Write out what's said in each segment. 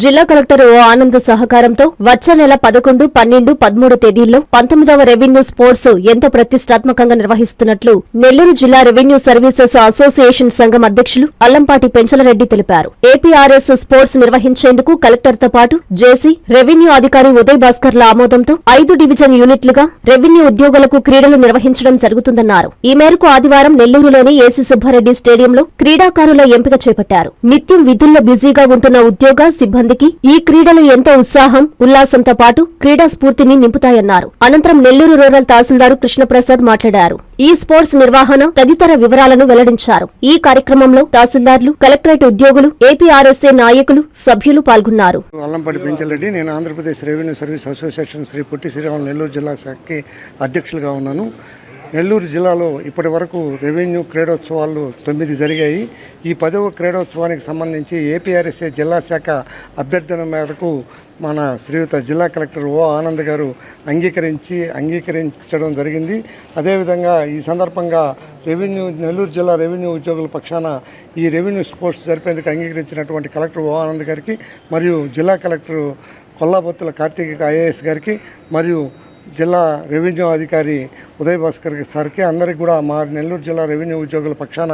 జిల్లా కలెక్టర్ ఓ ఆనంద్ సహకారంతో వచ్చే నెల పదకొండు పన్నెండు పదమూడు తేదీల్లో పంతొమ్మిదవ రెవెన్యూ స్పోర్ట్స్ ఎంతో ప్రతిష్టాత్మకంగా నిర్వహిస్తున్నట్లు నెల్లూరు జిల్లా రెవెన్యూ సర్వీసెస్ అసోసియేషన్ సంఘం అధ్యక్షులు అల్లంపాటి పెంచలరెడ్డి తెలిపారు. ఏపీఆర్ఎస్ స్పోర్ట్స్ నిర్వహించేందుకు కలెక్టర్తో పాటు జేసీ రెవెన్యూ అధికారి ఉదయ్ భాస్కర్ల ఆమోదంతో ఐదు డివిజన్ యూనిట్లుగా రెవెన్యూ ఉద్యోగులకు క్రీడలు నిర్వహించడం జరుగుతుందన్నారు. ఈ మేరకు ఆదివారం నెల్లూరులోని ఏసీ సుబ్బారెడ్డి స్టేడియంలో క్రీడాకారుల ఎంపిక చేపట్టారు. నిత్యం విధుల్లో బిజీగా ఉంటున్న ఉద్యోగ మందికి ఈ క్రీడలు ఎంతో ఉత్సాహం ఉల్లాసంతో పాటు క్రీడా స్ఫూర్తిని నింపుతాయన్నారు. అనంతరం నెల్లూరు రూరల్ తహసీల్దారు కృష్ణప్రసాద్ మాట్లాడారు. ఈ స్పోర్ట్స్ నిర్వహణ తదితర వివరాలను వెల్లడించారు. ఈ కార్యక్రమంలో తహసీల్దార్లు కలెక్టరేట్ ఉద్యోగులు ఏపీఆర్ఎస్ఏ నాయకులు సభ్యులు పాల్గొన్నారు. అల్లంపాటి పెంచలరెడ్డి నేను Andhra Pradesh revenue service association Shri Potti Sriramulu Nellore జిల్లా శాఖకి అధ్యక్షులుగా ఉన్నాను. నెల్లూరు జిల్లాలో ఇప్పటి వరకు రెవెన్యూ క్రీడోత్సవాలు తొమ్మిది జరిగాయి. ఈ పదవ క్రీడోత్సవానికి సంబంధించి ఏపీఆర్ఎస్ఏ జిల్లా శాఖ అభ్యర్థన మేరకు మన శ్రీయుత జిల్లా కలెక్టర్ ఓ ఆనంద్ గారు అంగీకరించి అంగీకరించడం జరిగింది. అదేవిధంగా ఈ సందర్భంగా రెవెన్యూ నెల్లూరు జిల్లా రెవెన్యూ ఉద్యోగుల పక్షాన ఈ రెవెన్యూ స్పోర్ట్స్ జరిపేందుకు అంగీకరించినటువంటి కలెక్టర్ ఓ ఆనంద్ గారికి మరియు జిల్లా కలెక్టర్ కొల్లాబొత్తుల కార్తీక ఐఏఎస్ గారికి మరియు జిల్లా రెవెన్యూ అధికారి ఉదయ్ భాస్కర్ సార్కి అందరికీ కూడా మా నెల్లూరు జిల్లా రెవెన్యూ ఉద్యోగుల పక్షాన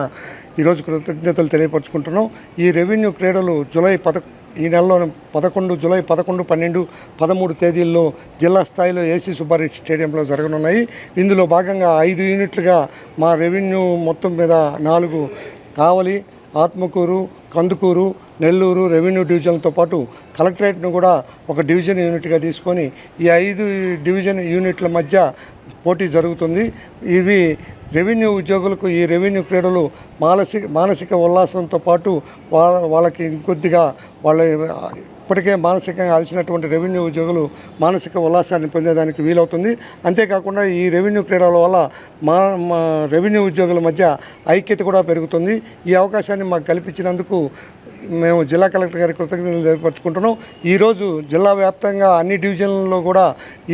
ఈరోజు కృతజ్ఞతలు తెలియపరుచుకుంటున్నాం. ఈ రెవెన్యూ క్రీడలు జూలై పద ఈ నెలలో పదకొండు జూలై పదకొండు పన్నెండు పదమూడు తేదీల్లో జిల్లా స్థాయిలో ఏసీ సుబ్బారెడ్డి స్టేడియంలో జరగనున్నాయి. ఇందులో భాగంగా ఐదు యూనిట్లుగా మా రెవెన్యూ మొత్తం మీద నాలుగు కావలి. ఆత్మకూరు కందుకూరు నెల్లూరు రెవెన్యూ డివిజన్లతో పాటు కలెక్టరేట్ను కూడా ఒక డివిజన్ యూనిట్గా తీసుకొని ఈ ఐదు డివిజన్ యూనిట్ల మధ్య పోటీ జరుగుతుంది. ఇవి రెవెన్యూ ఉద్యోగులకు ఈ రెవెన్యూ క్రీడలు మానసిక మానసిక ఉల్లాసంతో పాటు వాళ్ళ వాళ్ళకి ఇంకొద్దిగా వాళ్ళ ఇప్పటికే మానసికంగా అలసినటువంటి రెవెన్యూ ఉద్యోగులు మానసిక ఉల్లాసాన్ని పొందేదానికి వీలవుతుంది. అంతేకాకుండా ఈ రెవెన్యూ క్రీడల వల్ల మా మా రెవెన్యూ ఉద్యోగుల మధ్య ఐక్యత కూడా పెరుగుతుంది. ఈ అవకాశాన్ని మాకు కల్పించినందుకు మేము జిల్లా కలెక్టర్ గారికి కృతజ్ఞతలు తెలియపరుచుకుంటున్నాం. ఈరోజు జిల్లా వ్యాప్తంగా అన్ని డివిజన్లలో కూడా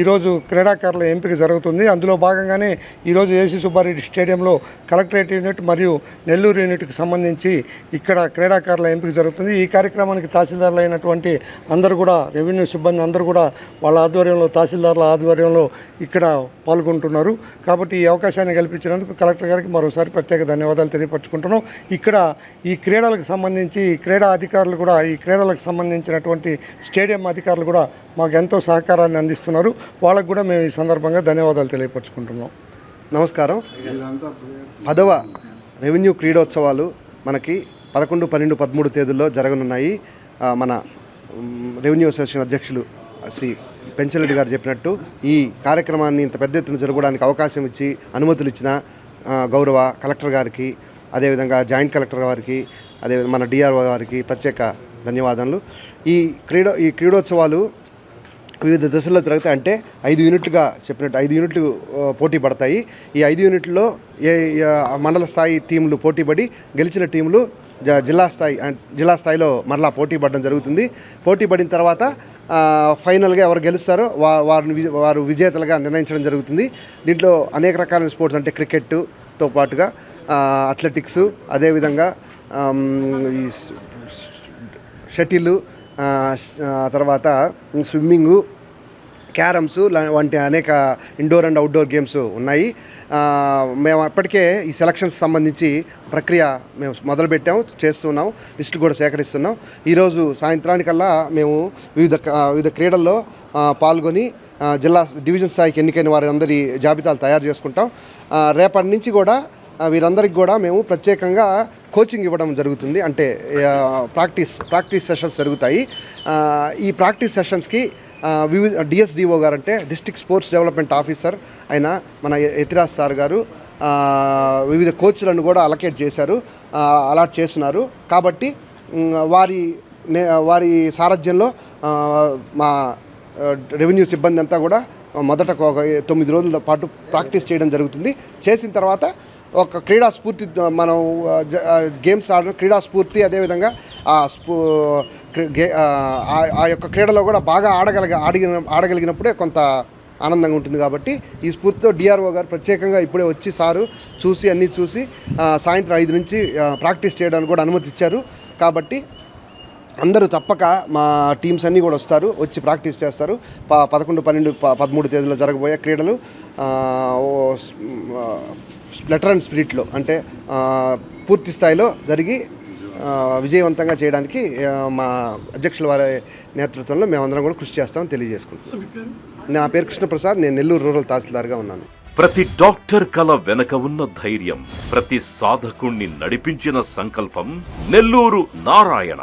ఈరోజు క్రీడాకారుల ఎంపిక జరుగుతుంది. అందులో భాగంగానే ఈరోజు ఏసీ సుబ్బారెడ్డి స్టేడియంలో కలెక్టరేట్ యూనిట్ మరియు నెల్లూరు యూనిట్కి సంబంధించి ఇక్కడ క్రీడాకారుల ఎంపిక జరుగుతుంది. ఈ కార్యక్రమానికి తహసీల్దార్లు అయినటువంటి అందరూ కూడా రెవెన్యూ సిబ్బంది అందరూ కూడా వాళ్ళ ఆధ్వర్యంలో తహసీల్దారుల ఆధ్వర్యంలో ఇక్కడ పాల్గొంటున్నారు. కాబట్టి ఈ అవకాశాన్ని కల్పించినందుకు కలెక్టర్ గారికి మరోసారి ప్రత్యేక ధన్యవాదాలు తెలియపరచుకుంటున్నాం. ఇక్కడ ఈ క్రీడలకు సంబంధించి క్రీడా క్రీడా అధికారులు కూడా ఈ క్రీడలకు సంబంధించినటువంటి స్టేడియం అధికారులు కూడా మాకు ఎంతో సహకారాన్ని అందిస్తున్నారు. వాళ్ళకు కూడా మేము ఈ సందర్భంగా ధన్యవాదాలు తెలియపరుచుకుంటున్నాం. నమస్కారం. పదవ రెవెన్యూ క్రీడోత్సవాలు మనకి పదకొండు పన్నెండు పదమూడు తేదీల్లో జరగనున్నాయి. మన రెవెన్యూ అసోసియేషన్ అధ్యక్షులు శ్రీ పెంచలరెడ్డి గారు చెప్పినట్టు ఈ కార్యక్రమాన్ని ఇంత పెద్ద ఎత్తున జరగడానికి అవకాశం ఇచ్చి అనుమతులు ఇచ్చిన గౌరవ కలెక్టర్ గారికి అదేవిధంగా జాయింట్ కలెక్టర్ గారికి అదే మన డిఆర్ఓ గారికి ప్రత్యేక ధన్యవాదాలు ఈ క్రీడ ఈ క్రీడోత్సవాలు వివిధ దశల్లో జరుగుతాయి అంటే ఐదు యూనిట్లుగా చెప్పినట్టు ఐదు యూనిట్లు పోటీ పడతాయి. ఈ ఐదు యూనిట్లో ఏ మండల స్థాయి టీంలు పోటీ పడి గెలిచిన టీంలు జిల్లా స్థాయి జిల్లా స్థాయిలో మరలా పోటీ పడడం జరుగుతుంది. పోటీ పడిన తర్వాత ఫైనల్గా ఎవరు గెలుస్తారో వా వారిని వారు విజేతలుగా నిర్ణయించడం జరుగుతుంది. దీంట్లో అనేక రకాలైన స్పోర్ట్స్ అంటే క్రికెట్తో పాటుగా అథ్లెటిక్స్ అదేవిధంగా ఈ షటిల్ తర్వాత స్విమ్మింగు క్యారమ్స్ వంటి అనేక ఇండోర్ అండ్ అవుట్డోర్ గేమ్స్ ఉన్నాయి. మేము అప్పటికే ఈ సెలక్షన్స్ సంబంధించి ప్రక్రియ మేము మొదలుపెట్టాము చేస్తున్నాం లిస్ట్ కూడా సేకరిస్తున్నాం. ఈరోజు సాయంత్రానికల్లా మేము వివిధ వివిధ క్రీడల్లో పాల్గొని జిల్లా డివిజన్ స్థాయికి ఎన్నికైన వారందరి జాబితాలు తయారు చేసుకుంటాం. రేపటి నుంచి కూడా వీరందరికీ కూడా మేము ప్రత్యేకంగా కోచింగ్ ఇవ్వడం జరుగుతుంది. అంటే ప్రాక్టీస్ ప్రాక్టీస్ సెషన్స్ జరుగుతాయి. ఈ ప్రాక్టీస్ సెషన్స్కి వివిధ డిఎస్డిఓ గారు అంటే డిస్టిక్ స్పోర్ట్స్ డెవలప్మెంట్ ఆఫీసర్ అయిన మన ఎతిరాజ్ సార్ గారు వివిధ కోచ్లను కూడా అలకేట్ చేశారు అలాట్ చేస్తున్నారు. కాబట్టి వారి నే- వారి సారథ్యంలో మా రెవెన్యూ సిబ్బంది అంతా కూడా మొదట ఒక తొమ్మిది రోజుల పాటు ప్రాక్టీస్ చేయడం జరుగుతుంది. చేసిన తర్వాత ఒక క్రీడా స్ఫూర్తి మనం గేమ్స్ ఆడడం క్రీడా స్ఫూర్తి అదేవిధంగా ఆ స్ఫూ గే- ఆ, యొక్క క్రీడలో కూడా బాగా ఆడగలిగ ఆడిగిన ఆడగలిగినప్పుడే కొంత ఆనందంగా ఉంటుంది కాబట్టి ఈ స్ఫూర్తితో డిఆర్ఓ గారు ప్రత్యేకంగా ఇప్పుడే వచ్చి సారు చూసి అన్నీ చూసి సాయంత్రం ఐదు నుంచి ప్రాక్టీస్ చేయడానికి కూడా అనుమతి ఇచ్చారు కాబట్టి అందరూ తప్పక మా టీమ్స్ అన్నీ కూడా వస్తారు వచ్చి ప్రాక్టీస్ చేస్తారు. ప పదకొండు పన్నెండు పదమూడు తేదీలో జరగబోయే క్రీడలు లెటర్ అండ్ స్పిరిట్లో అంటే పూర్తి స్థాయిలో జరిగి విజయవంతంగా చేయడానికి మా అధ్యక్షుల వారి నేతృత్వంలో మేమందరం కూడా కృషి చేస్తామని తెలియజేసుకుంటున్నాం. నా పేరు కృష్ణప్రసాద్ నేను నెల్లూరు రూరల్ తహసీల్దార్గా ఉన్నాను. ప్రతి డాక్టర్ కల వెనక ఉన్న ధైర్యం ప్రతి సాధకుణ్ణి నడిపించిన సంకల్పం నెల్లూరు నారాయణ.